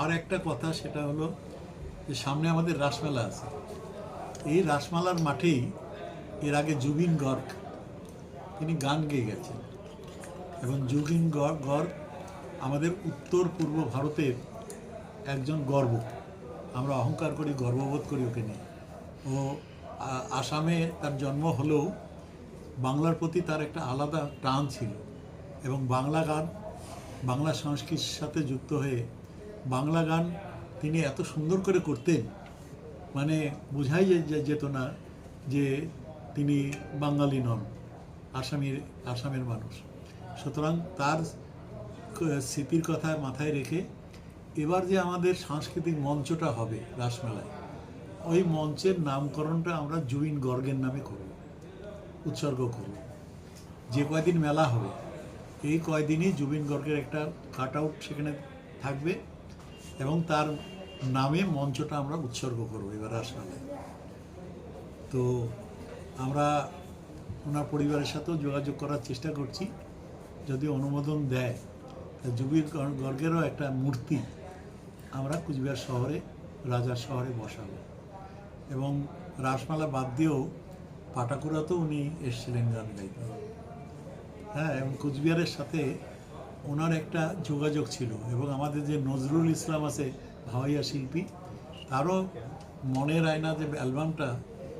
আর একটা কথা, সেটা হলো যে সামনে আমাদের রাসমেলা আছে। এই রাসমেলার মাঠেই এর আগে জুবিন গর্গ, তিনি গান গেয়ে গেছেন। এবং জুবিন গর্গ আমাদের উত্তর পূর্ব ভারতের একজন গর্ব। আমরা অহংকার করি, গর্ববোধ করি ওকে নিয়ে। ও আসামে তার জন্ম হলেও বাংলার প্রতি তার একটা আলাদা টান ছিল এবং বাংলা গান, বাংলা সংস্কৃতির সাথে যুক্ত হয়ে বাংলা গান তিনি এত সুন্দর করে করতেন মানে বোঝাই যেত না যে তিনি বাঙালি নন, আসামের আসামের মানুষ। সুতরাং তার স্মৃতির কথা মাথায় রেখে এবার যে আমাদের সাংস্কৃতিক মঞ্চটা হবে রাসমেলায়, ওই মঞ্চের নামকরণটা আমরা জুবিন গর্গের নামে করব, উৎসর্গ করব। যে কয়দিন মেলা হবে, এই কয়দিনই জুবিন গর্গের একটা কাট আউট সেখানে থাকবে। এবং তার নামে মঞ্চটা আমরা উৎসর্গ করব এবার রাসমেলায় তো আমরা ওনার পরিবারের সাথেও যোগাযোগ করার চেষ্টা করছি। যদি অনুমোদন দেয়, তা জুবির গর্গেরও একটা মূর্তি আমরা কুচবিহার শহরে, রাজার শহরে বসাবো। এবং রাসমালা বাদ দিয়েও পাটাকুড়াতেও উনি এসেছিলেন গান গাইতে। হ্যাঁ এবং কুচবিহারের সাথে ওনার একটা যোগাযোগ ছিল এবং আমাদের যে নজরুল ইসলাম আছে ভাওয়াইয়া শিল্পী, তারও মনের আয়না যে অ্যালবামটা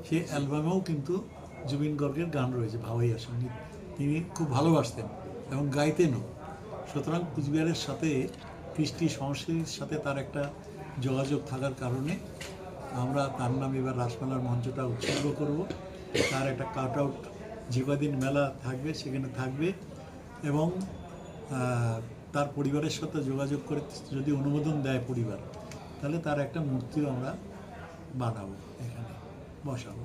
সেই অ্যালবামেও কিন্তু জুবিন গর্গের গান রয়েছে ভাওয়াইয়া সংগীত। তিনি খুব ভালোবাসতেন এবং গাইতেনও। সুতরাং কুচবিহারের সাথে কৃষ্টি সংস্কৃতির সাথে তার একটা যোগাযোগ থাকার কারণে আমরা তার নাম এবার রাসমেলার মঞ্চটা উৎসর্গ করব। তার একটা কাট আউট যে মেলা থাকবে সেখানে থাকবে এবং তার পরিবারের সাথে যোগাযোগ করে যদি অনুমোদন দেয় পরিবার, তাহলে তার একটা মূর্তিও আমরা বানাবো এখানে, বসাবো।